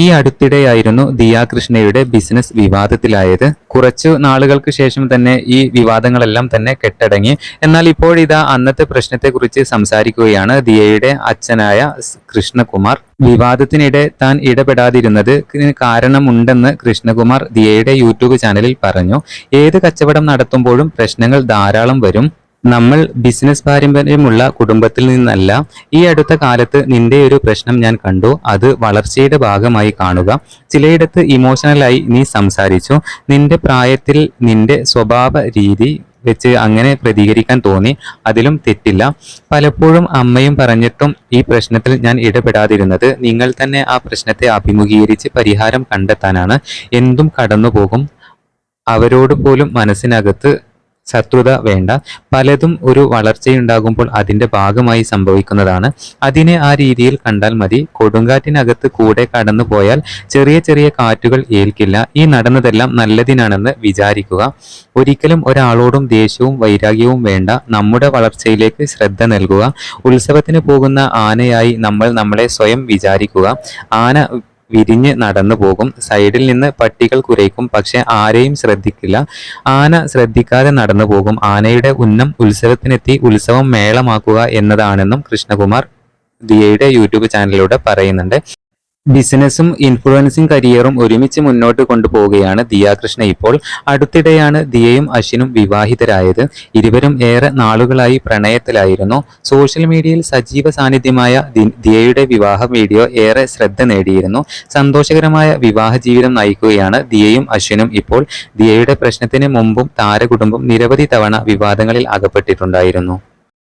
ഈ അടുത്തിടെയായിരുന്നു ദിയാകൃഷ്ണയുടെ ബിസിനസ് വിവാദത്തിലായത്. കുറച്ചു നാളുകൾക്ക് ശേഷം തന്നെ ഈ വിവാദങ്ങളെല്ലാം തന്നെ കെട്ടടങ്ങി. എന്നാൽ ഇപ്പോഴിതാ അന്നത്തെ പ്രശ്നത്തെക്കുറിച്ച് സംസാരിക്കുകയാണ് ദിയയുടെ അച്ഛനായ കൃഷ്ണകുമാർ. വിവാദത്തിനിടെ താൻ ഇടപെടാതിരുന്നത് കാരണമുണ്ടെന്ന് കൃഷ്ണകുമാർ ദിയയുടെ യൂട്യൂബ് ചാനലിൽ പറഞ്ഞു. ഏത് കച്ചവടം നടത്തുമ്പോഴും പ്രശ്നങ്ങൾ ധാരാളം വരും. നമ്മൾ ബിസിനസ് പാരമ്പര്യമുള്ള കുടുംബത്തിൽ നിന്നല്ല ഈ അടുത്ത കാലത്ത് നിന്റെ ഒരു പ്രശ്നം ഞാൻ കണ്ടു. അത് വളർച്ചയുടെ ഭാഗമായി കാണുക. ചിലയിടത്ത് ഇമോഷണലായി നീ സംസാരിച്ചു. നിന്റെ പ്രായത്തിൽ നിന്റെ സ്വഭാവ രീതി വെച്ച് അങ്ങനെ പ്രതികരിക്കാൻ തോന്നി. അതിലും തെറ്റില്ല. പലപ്പോഴും അമ്മയും പറഞ്ഞിട്ടും ഈ പ്രശ്നത്തിൽ ഞാൻ ഇടപെടാതിരുന്നത്. നിങ്ങൾ തന്നെ ആ പ്രശ്നത്തെ അഭിമുഖീകരിച്ച് പരിഹാരം കണ്ടെത്താനാണ്. എന്തും കടന്നുപോകും. അവരോട് പോലും മനസ്സിനകത്ത് ശത്രുത വേണ്ട. പലതും ഒരു വളർച്ചയുണ്ടാകുമ്പോൾ അതിന്റെ ഭാഗമായി സംഭവിക്കുന്നതാണ്. അതിനെ ആ രീതിയിൽ കണ്ടാൽ മതി. കൊടുങ്കാറ്റിനകത്ത് കൂടെ കടന്നു പോയാൽ ചെറിയ ചെറിയ കാറ്റുകൾ ഏൽക്കില്ല. ഈ നടന്നതെല്ലാം നല്ലതിനാണെന്ന് വിചാരിക്കുക. ഒരിക്കലും ഒരാളോടും ദേഷ്യവും വൈരാഗ്യവും വേണ്ട. നമ്മുടെ വളർച്ചയിലേക്ക് ശ്രദ്ധ നൽകുക. ഉത്സവത്തിന് പോകുന്ന ആനയായി നമ്മൾ നമ്മളെ സ്വയം വിചാരിക്കുക. ആന വിരിഞ്ഞ് നടന്നു പോകും. സൈഡിൽ നിന്ന് പട്ടികൾ കുരയ്ക്കും. പക്ഷെ ആരെയും ശ്രദ്ധിക്കില്ല. ആന ശ്രദ്ധിക്കാതെ നടന്നു പോകും. ആനയുടെ ഉന്നം ഉത്സവത്തിനെത്തി ഉത്സവം മേളമാക്കുക എന്നതാണെന്നും കൃഷ്ണകുമാർ ദിയയുടെ യൂട്യൂബ് ചാനലിലൂടെ പറയുന്നുണ്ട്. ബിസിനസ്സും ഇൻഫ്ലുവൻസിംഗ് കരിയറും ഒരുമിച്ച് മുന്നോട്ട് കൊണ്ടുപോവുകയാണ് ദിയാകൃഷ്ണ ഇപ്പോൾ അടുത്തിടെയാണ് ദിയയും അശ്വിനും വിവാഹിതരായത്. ഇരുവരും ഏറെ നാളുകളായി പ്രണയത്തിലായിരുന്നു. സോഷ്യൽ മീഡിയയിൽ സജീവ സാന്നിധ്യമായ ദിയയുടെ വിവാഹ വീഡിയോ ഏറെ ശ്രദ്ധ നേടിയിരുന്നു. സന്തോഷകരമായ വിവാഹ ജീവിതം നയിക്കുകയാണ് ദിയയും അശ്വിനും ഇപ്പോൾ. ദിയയുടെ പ്രശ്നത്തിന് മുമ്പും താരകുടുംബം നിരവധി തവണ വിവാദങ്ങളിൽ അകപ്പെട്ടിട്ടുണ്ടായിരുന്നു.